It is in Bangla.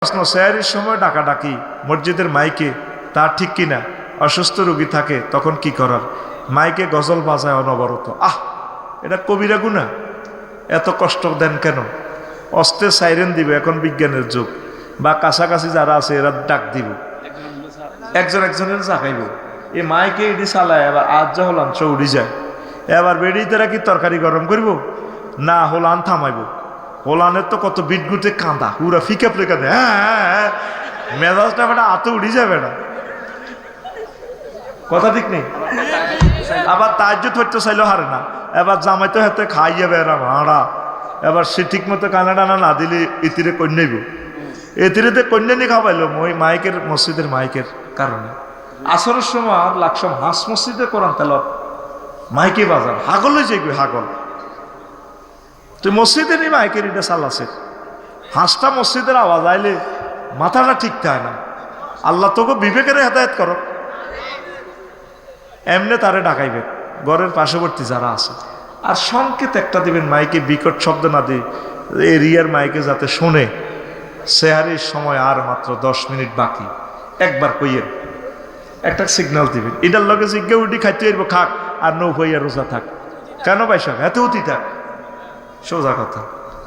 প্রশ্ন, স্যারের সময় ডাকাডাকি মসজিদের মাইকে, তা ঠিক কিনা? অসুস্থ রোগী থাকে, তখন কি করার? মাইকে গজল বাজায় অনবরত। আহ, এটা কবিরা গুণা? এত কষ্ট দেন কেন? অস্ত্রে সাইরেন দিবে এখন বিজ্ঞানের যুগ। বা কাছাকাছি যারা আছে, এরা ডাক দিব। একজন একজনের জাগাইব এই মাইকে এটি চালায়, এবার আজ যা হলাম চৌড়ি যায়। এবার বেড়ি তারা কি তরকারি গরম করব? না হলান থামাইব। হোলানের তো কত বিটগুটে কাঁদা। পুরা ফিকে ফ্লেকা দেয় হ্যাঁ হ্যাঁ, হ্যাঁ। মেজাজটা বেটা আতে উড়ি যাবে না। কথা ঠিক নেই? আবার তার্য ধরতে চাইলেও হারে না। এবার জামাইতে হাতে খাই যাবে এরা ভাড়া। এবার সে ঠিক মতো কানা টানা না দিলে ইতিরে কন্যাইব এতিরেতে কন্যা নি খাওয়াইলো মই মাইকের মসজিদের মাইকের কারণে। আসরের সময় লাকসাম হাঁস মসজিদে কোরআন তেলত মাইকে বাজার হাগল হয়ে যাইবে হাগল। তুই মসজিদে নি মাইকের এটা চাল আছে। হাঁসটা মসজিদের আওয়াজ আইলে মাথাটা ঠিক থাকে না। আল্লাহ তোকে বিবেকের হেদায়ত করো। এমনি তারে ডাকাইবে। ঘরের পার্শ্ববর্তী যারা আছে। আর সংকেত একটা দিবেন, মাইকে বিকট শব্দ না দিয়ে এরিয়ার মাইকে যাতে শোনে। সেহারির সময় আর মাত্র দশ মিনিট বাকি। একবার কইয়ের একটা সিগন্যাল দিবেন। এটার লগে জিজ্ঞে উঠি, খাইতে এরবো খাক। আর নৌ হইয়া রোজা থাক। কেন পাইসা এত অতি থাক সোজা কথা